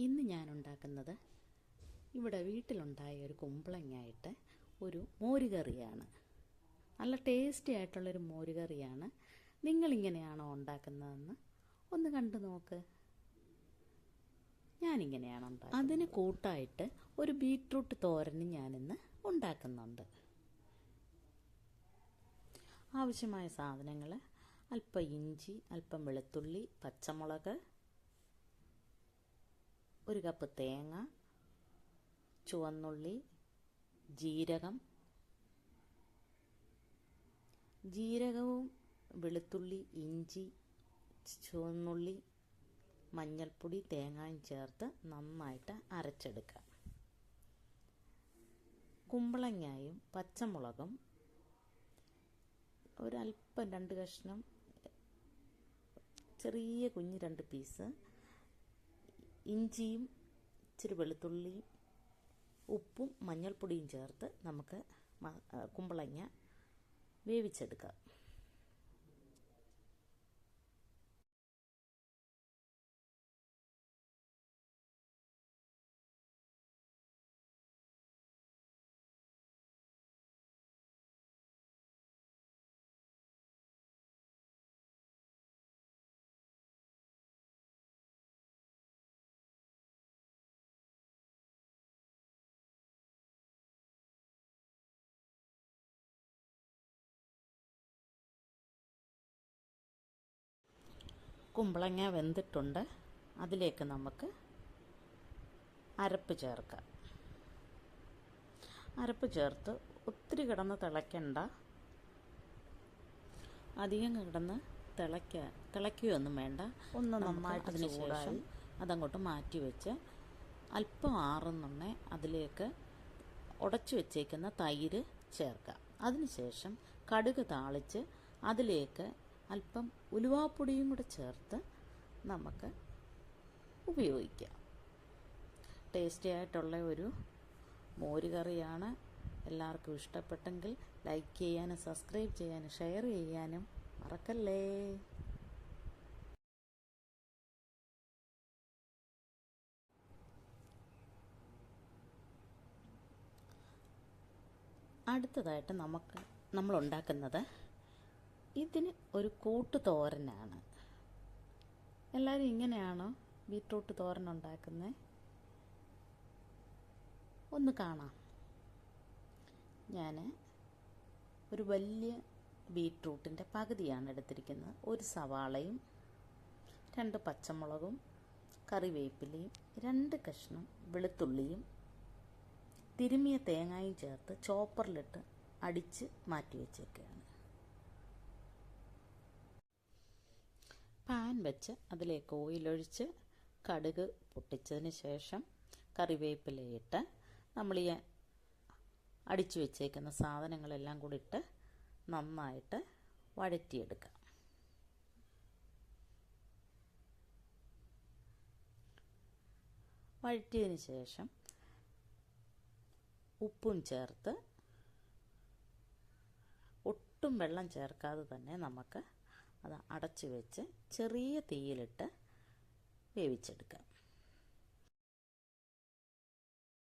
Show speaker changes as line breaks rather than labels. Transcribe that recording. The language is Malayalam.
ഇന്ന് ഞാൻ ഉണ്ടാക്കുന്നത് ഇവിടെ വീട്ടിലുണ്ടായ ഒരു കുമ്പളങ്ങായിട്ട് ഒരു മോരുകറിയാണ്. നല്ല ടേസ്റ്റി ആയിട്ടുള്ളൊരു മോരുകറിയാണ്. നിങ്ങളിങ്ങനെയാണോ ഉണ്ടാക്കുന്നതെന്ന് ഒന്ന് കണ്ടു നോക്ക്. ഞാനിങ്ങനെയാണ് ഉണ്ടാക്കുന്നത്. അതിന് കൂട്ടായിട്ട് ഒരു ബീട്രൂട്ട് തോരനും ഞാനിന്ന് ഉണ്ടാക്കുന്നുണ്ട്. ആവശ്യമായ സാധനങ്ങൾ അല്പം ഇഞ്ചി അല്പം വെളുത്തുള്ളി പച്ചമുളക് ഒരു കപ്പ് തേങ്ങ ചുവന്നുള്ളി ജീരകം. ജീരകവും വെളുത്തുള്ളി ഇഞ്ചി ചുവന്നുള്ളി മഞ്ഞൾപ്പൊടി തേങ്ങയും ചേർത്ത് നന്നായിട്ട് അരച്ചെടുക്കുക. കുമ്പളങ്ങയും പച്ചമുളകും ഒരല്പം രണ്ട് കഷ്ണം ചെറിയ കുഞ്ഞ് രണ്ട് പീസ് ഇഞ്ചിയും ഇച്ചിരി വെളുത്തുള്ളിയും ഉപ്പും മഞ്ഞൾപ്പൊടിയും ചേർത്ത് നമുക്ക് കുമ്പളങ്ങ വേവിച്ചെടുക്കാം. കുമ്പളങ്ങ വെന്തിട്ടുണ്ട്. അതിലേക്ക് നമുക്ക് അരപ്പ് ചേർക്കാം. അരപ്പ് ചേർത്ത് ഒത്തിരി കിടന്ന് തിളയ്ക്കണ്ട. അധികം കിടന്ന് തിളയ്ക്ക തിളയ്ക്കുകയൊന്നും വേണ്ട. ഒന്ന് നന്നായിട്ട് അതിന് ശേഷം അതങ്ങോട്ട് മാറ്റി വെച്ച് അല്പം ആറുന്നുണ്ണെ അതിലേക്ക് ഉടച്ചു വെച്ചേക്കുന്ന തൈര് ചേർക്കാം. അതിനുശേഷം കടുക് താളിച്ച് അതിലേക്ക് അല്പം ഉലുവാപ്പൊടിയും കൂടെ ചേർത്ത് നമുക്ക് ഉപയോഗിക്കാം. ടേസ്റ്റി ആയിട്ടുള്ള ഒരു മോരുകറിയാണ് എല്ലാവർക്കും ഇഷ്ടപ്പെട്ടെങ്കിൽ ലൈക്ക് ചെയ്യാനും സബ്സ്ക്രൈബ് ചെയ്യാനും ഷെയർ ചെയ്യാനും മറക്കല്ലേ? അടുത്തതായിട്ട് നമുക്ക് നമ്മൾ ഉണ്ടാക്കുന്നത് ഇതിന് ഒരു കൂട്ടു തോരനാണ്. എല്ലാവരും ഇങ്ങനെയാണോ ബീട്രൂട്ട് തോരൻ ഉണ്ടാക്കുന്നത് ഒന്ന് കാണാം. ഞാൻ ഒരു വലിയ ബീട്രൂട്ടിന്റെ പകുതിയാണ് എടുത്തിരിക്കുന്നത്. ഒരു സവാളയും രണ്ട് പച്ചമുളകും കറിവേപ്പിലയും രണ്ട് കഷ്ണം വെളുത്തുള്ളിയും തിരുമിയ തേങ്ങയും ചേർത്ത് ചോപ്പറിലിട്ട് അടിച്ച് മാറ്റി വെച്ചേക്കുകയാണ് പാൻ വെച്ച് അതിലേക്ക് ഓയിലൊഴിച്ച് കടുക് പൊട്ടിച്ചതിന് ശേഷം കറിവേപ്പിലയിട്ട് നമ്മൾ ഈ അടിച്ചു വെച്ചേക്കുന്ന സാധനങ്ങളെല്ലാം കൂടി ഇട്ട് നന്നായിട്ട് വഴറ്റിയെടുക്കാം. വഴറ്റിയതിന് ശേഷം ഉപ്പും ചേർത്ത് ഒട്ടും വെള്ളം ചേർക്കാതെ തന്നെ നമുക്ക് അത് അടച്ചു വെച്ച് ചെറിയ തീയിലിട്ട് വേവിച്ചെടുക്കാം